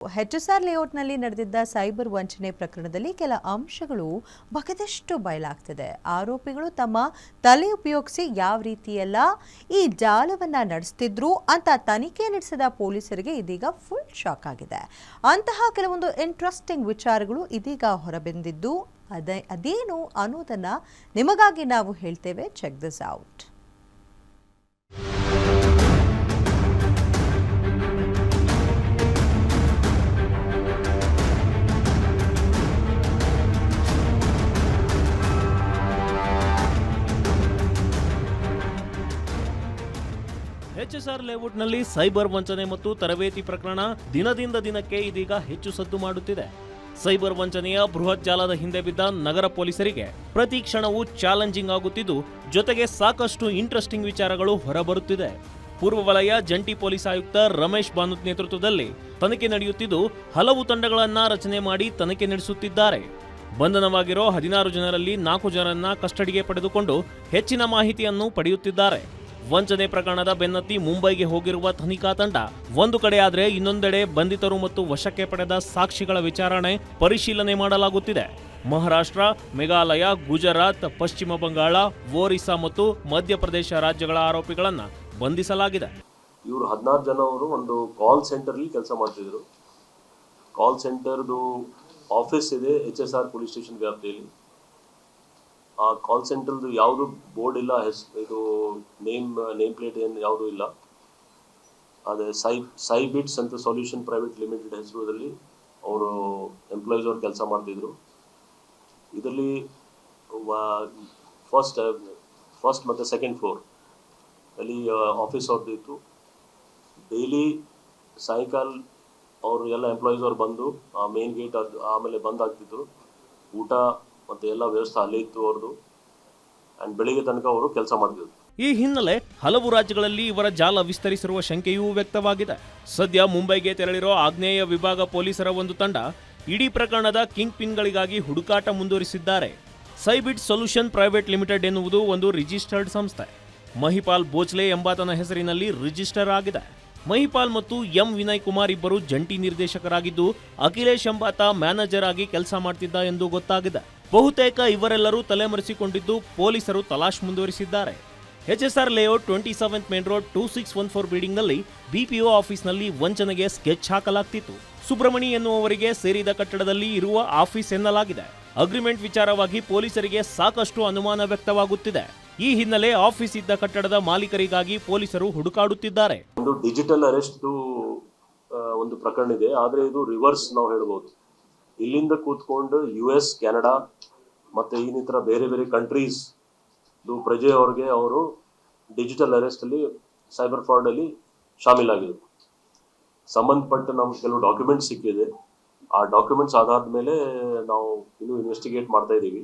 H S R ಲೇಔಟ್ನಲ್ಲಿ ನಡೆದಿದ್ದ cyber ವಂಚನೆ ಪ್ರಕರಣದಲ್ಲಿ ಕೆಲ ಅಂಶಗಳು ಬಗೆದಷ್ಟು ಬಯಲಾಗ್ತಿದೆ. ಆರೋಪಿಗಳು ತಮ್ಮ ತಲೆ ಉಪಯೋಗಿಸಿ ಯಾವ ರೀತಿಯೆಲ್ಲ ಈ ಜಾಲವನ್ನ ನಡೆಸ್ತಿದ್ರು ಅಂತ ತನಿಖೆ ನಡೆಸಿದ ಪೊಲೀಸರಿಗೆ ಇದೀಗ ಫುಲ್ ಶಾಕ್ ಆಗಿದೆ. ಅಂತಹ ಕೆಲವೊಂದು ಇಂಟ್ರೆಸ್ಟಿಂಗ್ ವಿಚಾರಗಳು ಇದೀಗ ಹೊರಬಂದಿದ್ದು, ಅದೇ, ಅದೇನು ಅನ್ನೋದನ್ನು ನಿಮಗಾಗಿ ನಾವು ಹೇಳ್ತೇವೆ. Check this out. ಎಚ್ಎಸ್ಆರ್ ಲೇಔಟ್ನಲ್ಲಿ ಸೈಬರ್ ವಂಚನೆ ಮತ್ತು ತರಬೇತಿ ಪ್ರಕರಣ ದಿನದಿಂದ ದಿನಕ್ಕೆ ಇದೀಗ ಹೆಚ್ಚು ಸದ್ದು ಮಾಡುತ್ತಿದೆ. ಸೈಬರ್ ವಂಚನೆಯ ಬೃಹತ್ ಜಾಲದ ಹಿಂದೆ ಬಿದ್ದ ನಗರ ಪೊಲೀಸರಿಗೆ ಪ್ರತಿ ಕ್ಷಣವೂ ಚಾಲೆಂಜಿಂಗ್ ಆಗುತ್ತಿದ್ದು, ಜೊತೆಗೆ ಸಾಕಷ್ಟು ಇಂಟ್ರೆಸ್ಟಿಂಗ್ ವಿಚಾರಗಳು ಹೊರಬರುತ್ತಿದೆ. ಪೂರ್ವ ವಲಯ ಜಂಟಿ ಪೊಲೀಸ್ ಆಯುಕ್ತ ರಮೇಶ್ ಬಾನುತ್ ನೇತೃತ್ವದಲ್ಲಿ ತನಿಖೆ ನಡೆಯುತ್ತಿದ್ದು, ಹಲವು ತಂಡಗಳನ್ನ ರಚನೆ ಮಾಡಿ ತನಿಖೆ ನಡೆಸುತ್ತಿದ್ದಾರೆ. ಬಂಧನವಾಗಿರೋ ಹದಿನಾರು ಜನರಲ್ಲಿ ನಾಲ್ಕು ಜನರನ್ನ ಕಸ್ಟಡಿಗೆ ಪಡೆದುಕೊಂಡು ಹೆಚ್ಚಿನ ಮಾಹಿತಿಯನ್ನು ಪಡೆಯುತ್ತಿದ್ದಾರೆ. ವಂಚನೆ ಪ್ರಕರಣದ ಬೆನ್ನತ್ತಿ ಮುಂಬೈಗೆ ಹೋಗಿರುವ ತನಿಖಾ ತಂಡ ಒಂದು ಕಡೆ ಆದರೆ ಇನ್ನೊಂದೆಡೆ ಬಂಧಿತರು ಮತ್ತು ವಶಕ್ಕೆ ಪಡೆದ ಸಾಕ್ಷಿಗಳ ವಿಚಾರಣೆ ಪರಿಶೀಲನೆ ಮಾಡಲಾಗುತ್ತಿದೆ. ಮಹಾರಾಷ್ಟ್ರ, ಮೇಘಾಲಯ, ಗುಜರಾತ್, ಪಶ್ಚಿಮ ಬಂಗಾಳ, ಒರಿಸ್ಸಾ ಮತ್ತು ಮಧ್ಯಪ್ರದೇಶ ರಾಜ್ಯಗಳ ಆರೋಪಿಗಳನ್ನು ಬಂಧಿಸಲಾಗಿದೆ. ಇವರು ಹದಿನಾರು ಜನ ಅವರು ಒಂದು ಕಾಲ್ ಸೆಂಟರ್ಲಿ ಕೆಲಸ ಮಾಡ್ತಿದ್ರು. ಕಾಲ್ ಸೆಂಟರ್ದು ಆಫೀಸ್ ಇದೆ H S R police station ವ್ಯಾಪ್ತಿಯಲ್ಲಿ. ಆ ಕಾಲ್ ಸೆಂಟರ್ದು ಯಾವುದು ಬೋರ್ಡ್ ಇಲ್ಲ, ಹೆಸ್, ಇದು ನೇಮ್ ನೇಮ್ ಪ್ಲೇಟ್ ಏನು ಯಾವುದೂ ಇಲ್ಲ. ಅದೇ ಸೈ ಸೈ ಬಿಟ್ಸ್ ಅಂತ ಸೊಲ್ಯೂಷನ್ ಪ್ರೈವೇಟ್ ಲಿಮಿಟೆಡ್ ಹೆಸರುದಲ್ಲಿ ಅವರು ಎಂಪ್ಲಾಯೀಸ್ ಅವ್ರು ಕೆಲಸ ಮಾಡ್ತಿದ್ರು. ಇದರಲ್ಲಿ ಫಸ್ಟ್ ಫಸ್ಟ್ ಮತ್ತು ಸೆಕೆಂಡ್ ಫ್ಲೋರ್ ಅಲ್ಲಿ ಆಫೀಸ್ ಅವ್ರದ್ದು ಇತ್ತು. ಡೈಲಿ ಸಾಯಂಕಾಲ ಅವರು ಎಲ್ಲ ಎಂಪ್ಲಾಯೀಸ್ ಅವ್ರು ಬಂದು, ಆ ಮೇನ್ ಗೇಟ್ ಅದು, ಆಮೇಲೆ ಬಂದ್ ಆಗ್ತಿದ್ರು ಊಟ ಮತ್ತು ಎಲ್ಲ ವ್ಯವಸ್ಥೆ ಅಲ್ಲಿ ಇತ್ತು ಅವ್ರದ್ದು ಅಂಡ್ ಬೆಳಿಗ್ಗೆ ತನಕ ಅವರು ಕೆಲಸ ಮಾಡ್ತಿದ್ರು. ಈ ಹಿನ್ನೆಲೆ ಹಲವು ರಾಜ್ಯಗಳಲ್ಲಿ ಇವರ ಜಾಲ ವಿಸ್ತರಿಸಿರುವ ಶಂಕೆಯೂ ವ್ಯಕ್ತವಾಗಿದೆ. ಸದ್ಯ ಮುಂಬೈಗೆ ತೆರಳಿರೋ ಆಗ್ನೇಯ ವಿಭಾಗ ಪೊಲೀಸರ ಒಂದು ತಂಡ ಇಡೀ ಪ್ರಕರಣದ ಕಿಂಗ್ ಪಿನ್ಗಳಿಗಾಗಿ ಹುಡುಕಾಟ ಮುಂದುವರಿಸಿದ್ದಾರೆ. ಸೈಬಿಟ್ ಸೊಲ್ಯೂಷನ್ ಪ್ರೈವೇಟ್ ಲಿಮಿಟೆಡ್ ಎನ್ನುವುದು ಒಂದು ರಿಜಿಸ್ಟರ್ಡ್ ಸಂಸ್ಥೆ. ಮಹಿಪಾಲ್ ಬೋಚ್ಲೆ ಎಂಬಾತನ ಹೆಸರಿನಲ್ಲಿ ರಿಜಿಸ್ಟರ್ ಆಗಿದೆ. ಮಹಿಪಾಲ್ ಮತ್ತು ಎಂ ವಿನಯ್ ಕುಮಾರ್ ಇಬ್ಬರು ಜಂಟಿ ನಿರ್ದೇಶಕರಾಗಿದ್ದು, ಅಖಿಲೇಶ್ ಎಂಬಾತ ಮ್ಯಾನೇಜರ್ ಆಗಿ ಕೆಲಸ ಮಾಡ್ತಿದ್ದ ಎಂದು ಗೊತ್ತಾಗಿದೆ. ಬಹುತೇಕ ಇವರೆಲ್ಲರೂ ತಲೆಮರೆಸಿಕೊಂಡಿದ್ದು ಪೊಲೀಸರು ತಲಾಶ್ ಮುಂದುವರಿಸಿದ್ದಾರೆ. HSR layout twenty seventh main road two six one four ಬಿಲ್ಡಿಂಗ್ನಲ್ಲಿ BPO ಆಫೀಸ್ನಲ್ಲಿ ವಂಚನೆಗೆ ಸ್ಕೆಚ್ ಹಾಕಲಾಗ್ತಿತ್ತು. ಸುಬ್ರಮಣಿ ಎನ್ನುವವರಿಗೆ ಸೇರಿದ ಕಟ್ಟಡದಲ್ಲಿ ಇರುವ ಆಫೀಸ್ ಎನ್ನಲಾಗಿದೆ. ಅಗ್ರಿಮೆಂಟ್ ವಿಚಾರವಾಗಿ ಪೊಲೀಸರಿಗೆ ಸಾಕಷ್ಟು ಅನುಮಾನ ವ್ಯಕ್ತವಾಗುತ್ತಿದೆ. ಈ ಹಿನ್ನೆಲೆ ಆಫೀಸ್ ಇದ್ದ ಕಟ್ಟಡದ ಮಾಲೀಕರಿಗಾಗಿ ಪೊಲೀಸರು ಹುಡುಕಾಡುತ್ತಿದ್ದಾರೆ. ಒಂದು ಡಿಜಿಟಲ್ ಅರೆಸ್ಟ್ ಒಂದು ಪ್ರಕರಣ ಇದೆ. ಆದರೆ ಇದು ರಿವರ್ಸ್ ನಾವು ಹೇಳ್ಬೋದು. ಇಲ್ಲಿಂದ ಕೂತ್ಕೊಂಡು ಯು ಎಸ್ ಕೆನಡಾ ಮತ್ತು ಇನ್ನಿತರ ಬೇರೆ ಬೇರೆ ಕಂಟ್ರೀಸ್ ಪ್ರಜೆ ಅವ್ರಿಗೆ ಅವರು ಡಿಜಿಟಲ್ ಅರೆಸ್ಟ್ ಅಲ್ಲಿ ಸೈಬರ್ ಫ್ರಾಡ್ ಅಲ್ಲಿ ಶಾಮೀಲಾಗಿದ್ರು. ಸಂಬಂಧಪಟ್ಟ ನಮ್ಗೆ ಕೆಲವು ಡಾಕ್ಯುಮೆಂಟ್ಸ್ ಸಿಕ್ಕಿದೆ. ಆ ಡಾಕ್ಯುಮೆಂಟ್ಸ್ ಆಧಾರದ ಮೇಲೆ ನಾವು ಇನ್ನೂ ಇನ್ವೆಸ್ಟಿಗೇಟ್ ಮಾಡ್ತಾ ಇದ್ದೀವಿ.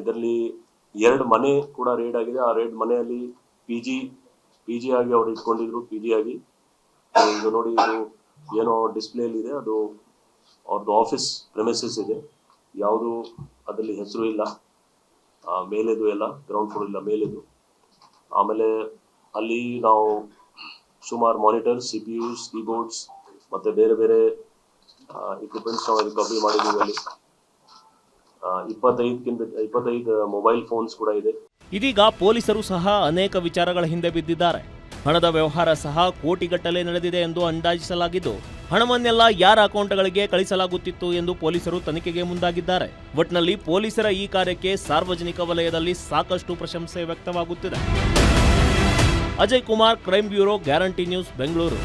ಇದರಲ್ಲಿ ಎರಡು ಮನೆ ಕೂಡ ರೇಡ್ ಆಗಿದೆ. ಆ ರೇಡ್ ಮನೆಯಲ್ಲಿ ಪಿ ಜಿ ಪಿ ಜಿ ಆಗಿ ಅವ್ರು ಇಟ್ಕೊಂಡಿದ್ರು ಪಿ ಜಿ ಆಗಿ. ಇದು ನೋಡಿ ಇದು ಏನೋ ಡಿಸ್ಪ್ಲೇಲಿ ಇದೆ. ಅದು ಅವ್ರದ್ದು ಆಫೀಸ್ ಪ್ರೆಮಿಸಸ್ ಇದೆ. ಯಾವುದು ಅದರಲ್ಲಿ ಹೆಸರು ಇಲ್ಲ. ಮೇಲೆದು ಎಲ್ಲ ಗ್ರೌಂಡ್ ಫ್ಲೋರ್ ಇಲ್ಲ, ಮೇಲೆದು. ಆಮೇಲೆ ಅಲ್ಲಿ ನಾವು ಸುಮಾರು monitor C P Us keyboards ಮತ್ತು ಬೇರೆ ಬೇರೆ ಇಕ್ವಿಪ್ಮೆಂಟ್ಸ್ ನಾವು ರಿಕವರಿ ಮಾಡಿದ್ದೀವಿ ಅಲ್ಲಿ. ಇಪ್ಪತ್ತೈದಕ್ಕಿಂತ ಇಪ್ಪತ್ತೈದು ಮೊಬೈಲ್ ಫೋನ್ಸ್ ಕೂಡ ಇದೆ. ಇದೀಗ ಪೊಲೀಸರು ಸಹ ಅನೇಕ ವಿಚಾರಗಳ ಹಿಂದೆ ಬಿದ್ದಿದ್ದಾರೆ. ಹಣದ ವ್ಯವಹಾರ ಸಹ ಕೋಟಿಗಟ್ಟಲೆ ನಡೆದಿದೆ ಎಂದು ಅಂದಾಜಿಸಲಾಗಿದ್ದು ಹಣವನ್ನೆಲ್ಲ ಯಾರ ಅಕೌಂಟ್ಗಳಿಗೆ ಕಳಿಸಲಾಗುತ್ತಿತ್ತು ಎಂದು ಪೊಲೀಸರು ತನಿಖೆಗೆ ಮುಂದಾಗಿದ್ದಾರೆ. ಒಟ್ನಲ್ಲಿ ಪೊಲೀಸರ ಈ ಕಾರ್ಯಕ್ಕೆ ಸಾರ್ವಜನಿಕ ವಲಯದಲ್ಲಿ ಸಾಕಷ್ಟು ಪ್ರಶಂಸೆ ವ್ಯಕ್ತವಾಗುತ್ತಿದೆ. Ajay Kumar crime bureau, guarantee news, Bengaluru.